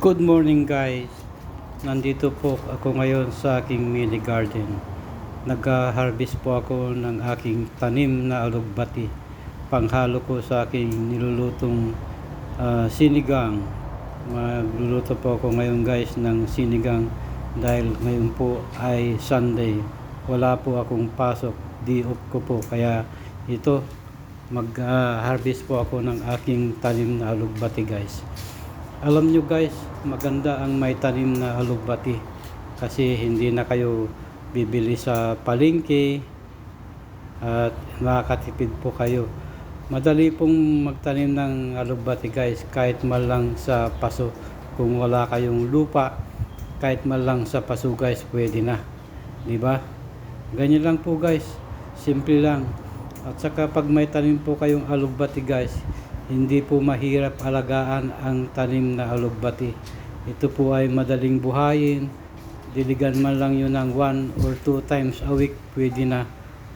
Good morning guys. Nandito po ako ngayon sa aking mini garden. Nag-harvest po ako ng aking tanim na alugbati. Panghalo ko sa aking nilulutong ah, sinigang. Magluluto po ako ngayon guys ng sinigang dahil ngayon po ay Sunday. Wala po akong pasok. Di off ko po kaya ito mag-harvest po ako ng aking tanim na alugbati guys. Alam nyo guys, maganda ang may tanim na alugbati kasi hindi na kayo bibili sa palengke at makakatipid po kayo. Madali pong magtanim ng alugbati guys kahit man lang sa paso. Kung wala kayong lupa, kahit man lang sa paso guys, pwede na. Di ba? Ganyan lang po guys. Simple lang. At saka pag may tanim po kayong alugbati guys, hindi po mahirap alagaan ang tanim na alugbati. Ito po ay madaling buhayin. Diligan man lang yun ng one or two times a week, pwede na.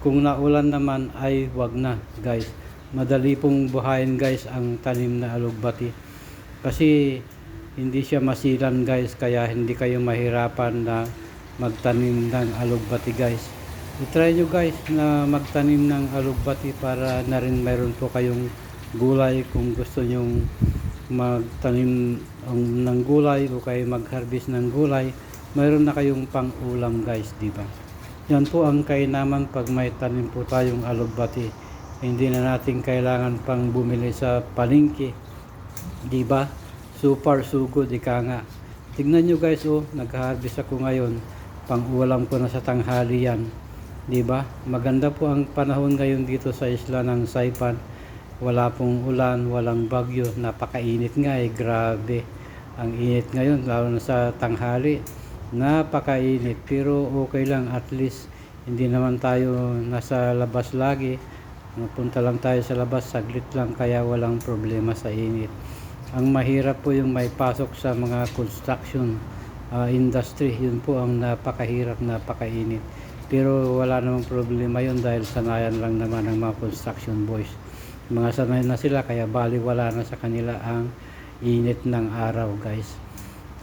Kung naulan naman ay wag na guys. Madali pong buhayin guys ang tanim na alugbati. Kasi hindi siya masilan guys, kaya hindi kayo mahirapan na magtanim ng alugbati guys. I-try nyo guys na magtanim ng alugbati para na rin mayroon po kayong gulay kung gusto nyong magtanim ng gulay o kayo mag-harvest ng gulay, mayroon na kayong pang-ulam guys, di ba? Yan po ang kainaman pag may tanim po tayong alugbati. Hindi na natin kailangan pang bumili sa palengke. Di ba? Super sugod, ika nga. Tignan nyo guys, oh, nag-harvest ako ngayon. Pang-ulam ko na sa tanghali yan. Di ba? Maganda po ang panahon ngayon dito sa isla ng Saipan. Wala pong ulan, walang bagyo. Napakainit nga eh, grabe. Ang init ngayon, lalo na sa tanghali. Napakainit, pero okay lang at least hindi naman tayo nasa labas lagi. Napunta lang tayo sa labas, saglit lang kaya walang problema sa init. Ang mahirap po yung may pasok sa mga construction ah, industry. Yun po ang napakahirap, napakainit. Pero wala namang problema yun dahil sanayan lang naman ng mga construction boys. Mga sanay na sila kaya bali wala na sa kanila ang init ng araw guys.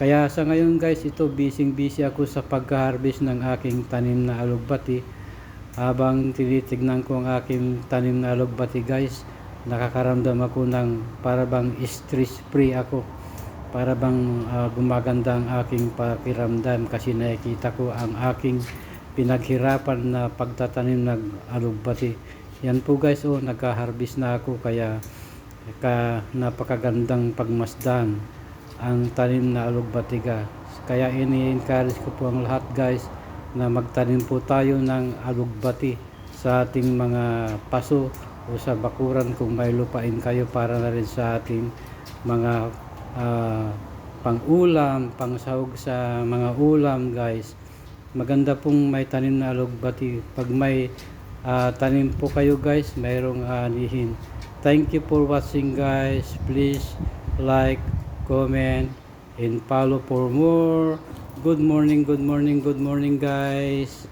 Kaya sa ngayon guys, ito busy busy ako sa pagka-harvest ng aking tanim na alugbati. Habang tinitignan ko ang aking tanim na alugbati guys, nakakaramdam ako ng para bang stress free ako. Para bang ah, gumaganda ang aking pakiramdam kasi nakikita ko ang aking pinaghirapan na pagtatanim ng alugbati. Yan po guys, oh, nagka-harvest na ako kaya ka, napakagandang pagmasdan ang tanim na alugbatiga. Kaya ini-encourage ko po ang lahat guys na magtanim po tayo ng alugbati sa ating mga paso o sa bakuran kung may lupain kayo para na rin sa ating mga ah, pang-ulam, pangsahog sa mga ulam guys. Maganda pong may tanim na alugbati. Pag may ah, tanim po kayo guys, mayroong anihin. Thank you for watching guys. Please like, comment, and follow for more. Good morning, good morning, good morning guys.